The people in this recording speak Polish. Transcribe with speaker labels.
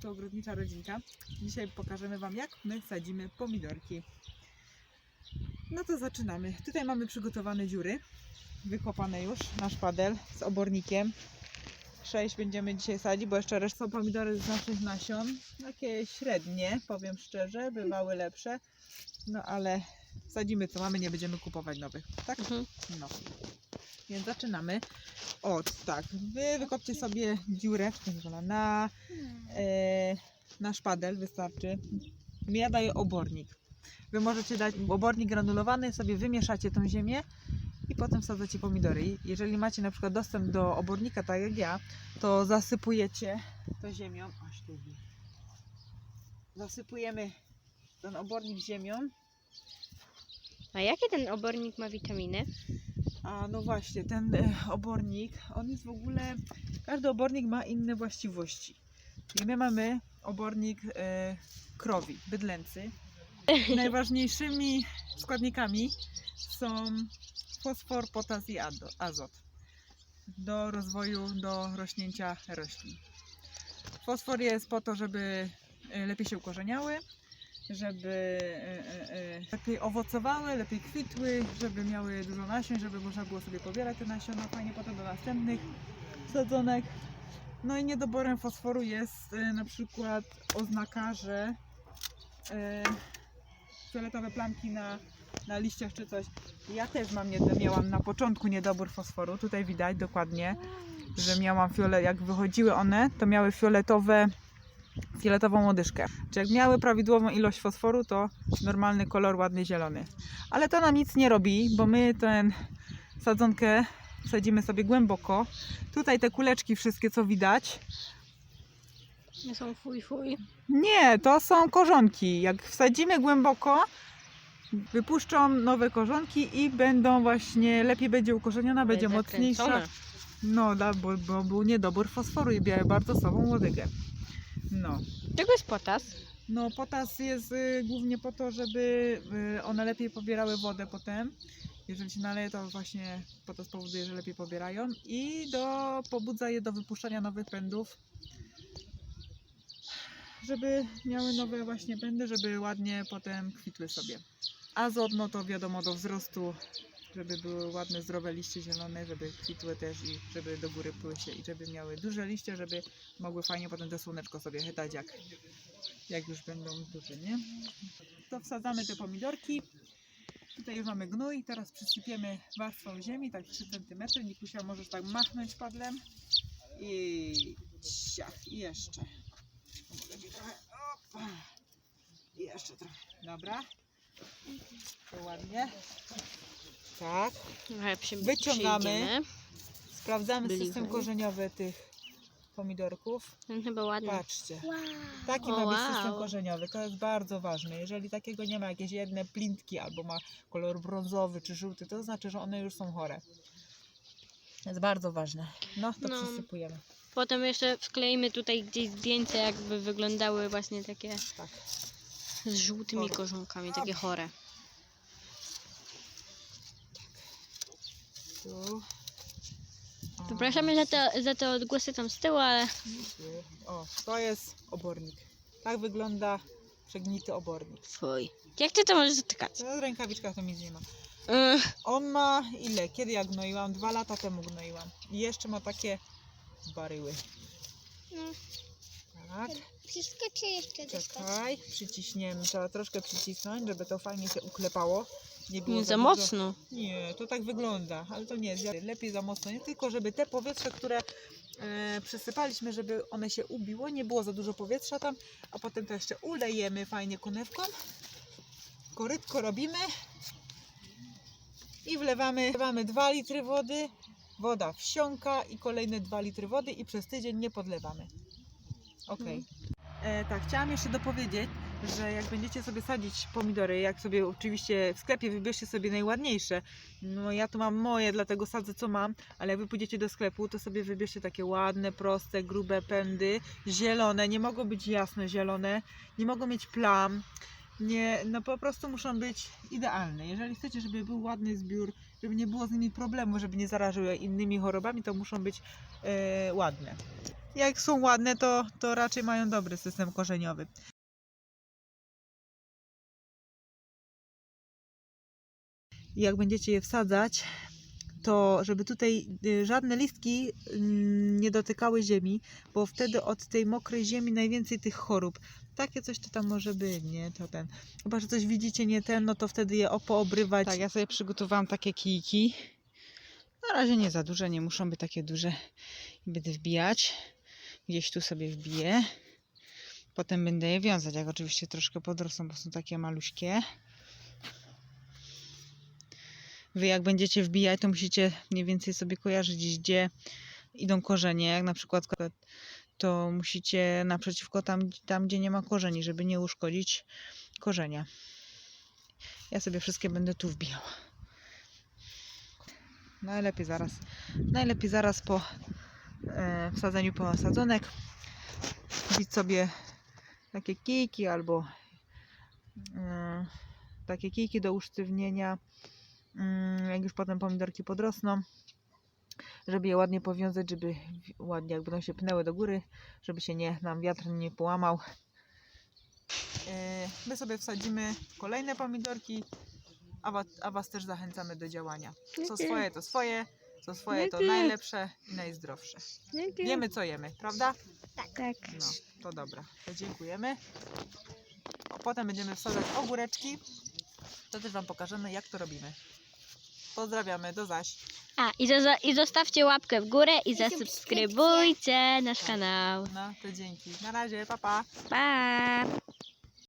Speaker 1: to ogrodnicza rodzinka. Dzisiaj pokażemy Wam, jak my sadzimy pomidorki. No to zaczynamy. Tutaj mamy przygotowane dziury, wykopane już na szpadel z obornikiem. Sześć będziemy dzisiaj sadzić, bo jeszcze resztą są pomidory z naszych nasion. Takie średnie, powiem szczerze, bywały lepsze. No ale sadzimy co mamy, nie będziemy kupować nowych. Tak?
Speaker 2: Mhm.
Speaker 1: No. Więc zaczynamy od tak. Wy wykopcie sobie dziurę w żona, na, e, na szpadel wystarczy. Ja daję obornik. Wy możecie dać obornik granulowany, sobie wymieszacie tą ziemię i potem wsadzacie pomidory. Jeżeli macie na przykład dostęp do obornika, tak jak ja, to zasypujecie to ziemią. Aż tu. Zasypujemy ten obornik ziemią
Speaker 2: A jakie ten obornik ma witaminy?
Speaker 1: A no właśnie, ten e, obornik, on jest w ogóle, każdy obornik ma inne właściwości. I my mamy obornik e, krowi, bydlęcy. Najważniejszymi składnikami są fosfor, potas i azot do rozwoju, do rośnięcia roślin. Fosfor jest po to, żeby e, lepiej się ukorzeniały, żeby e, e, e, lepiej owocowały, lepiej kwitły, żeby miały dużo nasion, żeby można było sobie pobierać te nasiona fajnie potem do następnych sadzonek. No i niedoborem fosforu jest na przykład oznaka, że fioletowe plamki na, na liściach czy coś. Ja też mam, nie, miałam na początku niedobór fosforu, tutaj widać dokładnie, że miałam fiole, jak wychodziły one, to miały fioletowe fioletową łodyżkę. Czy jak miały prawidłową ilość fosforu, to normalny kolor, ładny zielony. Ale to nam nic nie robi, bo my ten sadzonkę sadzimy sobie głęboko. Tutaj te kuleczki wszystkie, co widać,
Speaker 2: Nie są fuj fuj.
Speaker 1: nie, to są korzonki. Jak wsadzimy głęboko, wypuszczą nowe korzonki i będą właśnie, lepiej będzie ukorzeniona, będzie mocniejsza. No, da, bo, bo był niedobór fosforu i miały bardzo słabą łodygę. No.
Speaker 2: Czego jest potas?
Speaker 1: No, potas jest y, głównie po to, żeby y, one lepiej pobierały wodę potem. Jeżeli się naleje, to właśnie potas powoduje, że lepiej pobierają i do, pobudza je do wypuszczania nowych pędów, żeby miały nowe właśnie pędy, żeby ładnie potem kwitły sobie. Azot, no to wiadomo do wzrostu, żeby były ładne, zdrowe liście zielone, żeby kwitły też i żeby do góry płyły się i żeby miały duże liście, żeby mogły fajnie potem to słoneczko sobie chytać jak jak już będą duże, nie? To wsadzamy te pomidorki. Tutaj już mamy gnój, teraz przysypiemy warstwą ziemi, tak 3 cm. Nikusia możesz tak machnąć padlem. I ciach, i jeszcze. Trochę, opa. I jeszcze trochę. Dobra. To ładnie. Tak.
Speaker 2: Trochę przy,
Speaker 1: Wyciągamy.
Speaker 2: przyjdziemy.
Speaker 1: Sprawdzamy system korzeniowy tych pomidorków.
Speaker 2: Ten chyba ładny.
Speaker 1: Patrzcie. Taki
Speaker 2: O,
Speaker 1: ma być system
Speaker 2: wow.
Speaker 1: korzeniowy, to jest bardzo ważne. Jeżeli takiego nie ma, jakieś jedne plintki albo ma kolor brązowy czy żółty, to znaczy, że one już są chore. To jest bardzo ważne. No to
Speaker 2: No.
Speaker 1: przysypujemy.
Speaker 2: Potem jeszcze wkleimy tutaj gdzieś zdjęcia, jakby wyglądały właśnie takie
Speaker 1: Tak.
Speaker 2: z żółtymi
Speaker 1: Chore.
Speaker 2: korzonkami, takie chore.
Speaker 1: Tu. O,
Speaker 2: Przepraszamy za te, za te odgłosy tam z tyłu, ale
Speaker 1: O, to jest obornik. Tak wygląda przegnity obornik.
Speaker 2: fuj. Jak ty to możesz dotykać?
Speaker 1: To w rękawiczkach to nic nie ma. On ma ile? Kiedy ja gnoiłam? Dwa lata temu gnoiłam. I jeszcze ma takie baryły. Tak.
Speaker 3: Wszystko czy jeszcze dostać?
Speaker 1: Czekaj, przyciśniemy. Trzeba troszkę przycisnąć, żeby to fajnie się uklepało. Nie było
Speaker 2: Nie za
Speaker 1: dużo-
Speaker 2: mocno.
Speaker 1: Nie, to tak wygląda, ale to nie jest. Lepiej za mocno, nie tylko żeby te powietrze, które e, przysypaliśmy, żeby one się ubiło, nie było za dużo powietrza tam, a potem to jeszcze ulejemy fajnie konewką. Korytko robimy i wlewamy, wlewamy 2 litry wody. Woda wsiąka i kolejne 2 litry wody i przez tydzień nie podlewamy. Ok.
Speaker 2: Mhm.
Speaker 1: E, tak, chciałam jeszcze dopowiedzieć, że jak będziecie sobie sadzić pomidory, jak sobie oczywiście w sklepie wybierzcie sobie najładniejsze. No ja tu mam moje, dlatego sadzę co mam, ale jak wy pójdziecie do sklepu, to sobie wybierzcie takie ładne, proste, grube pędy, zielone, nie mogą być jasno zielone, nie mogą mieć plam. Nie, no po prostu muszą być idealne. Jeżeli chcecie, żeby był ładny zbiór, żeby nie było z nimi problemu, żeby nie zarażyły innymi chorobami, to muszą być e, ładne.
Speaker 4: Jak są ładne, to, to raczej mają dobry system korzeniowy. Jak będziecie je wsadzać, to żeby tutaj y, żadne listki mm, nie dotykały ziemi, bo wtedy od tej mokrej ziemi najwięcej tych chorób. Takie coś to tam może być, nie? To ten. Chyba, że coś widzicie nie ten, no to wtedy je poobrywać.
Speaker 1: Tak, ja sobie przygotowałam takie kijki. Na razie nie za duże, nie muszą być takie duże. I Będę wbijać. Gdzieś tu sobie wbiję. Potem będę je wiązać, jak oczywiście troszkę podrosną, bo są takie maluśkie. Wy jak będziecie wbijać, to musicie mniej więcej sobie kojarzyć, gdzie idą korzenie. Jak na przykład to musicie naprzeciwko tam, tam gdzie nie ma korzeni, żeby nie uszkodzić korzenia. Ja sobie wszystkie będę tu wbijała. Najlepiej zaraz, najlepiej zaraz po e, wsadzeniu posadzonek wbić sobie takie kijki albo e, takie kijki do usztywnienia, mm, jak już potem pomidorki podrosną, żeby je ładnie powiązać, żeby w- ładnie jak będą się pnęły do góry, żeby się nie, nam wiatr nie połamał. E, My sobie wsadzimy kolejne pomidorki, a was, a was też zachęcamy do działania. Co swoje to swoje, co swoje to najlepsze i najzdrowsze. Wiemy co jemy, prawda?
Speaker 2: Tak.
Speaker 4: No, to dobra. To dziękujemy. O, potem będziemy wsadzać ogóreczki. To też wam pokażemy jak to robimy. Pozdrawiamy, do zaś.
Speaker 2: A, i, zo- i zostawcie łapkę w górę i
Speaker 5: I
Speaker 2: zasubskrybujcie nasz kanał.
Speaker 4: No, to dzięki. Na razie, pa pa.
Speaker 2: Pa!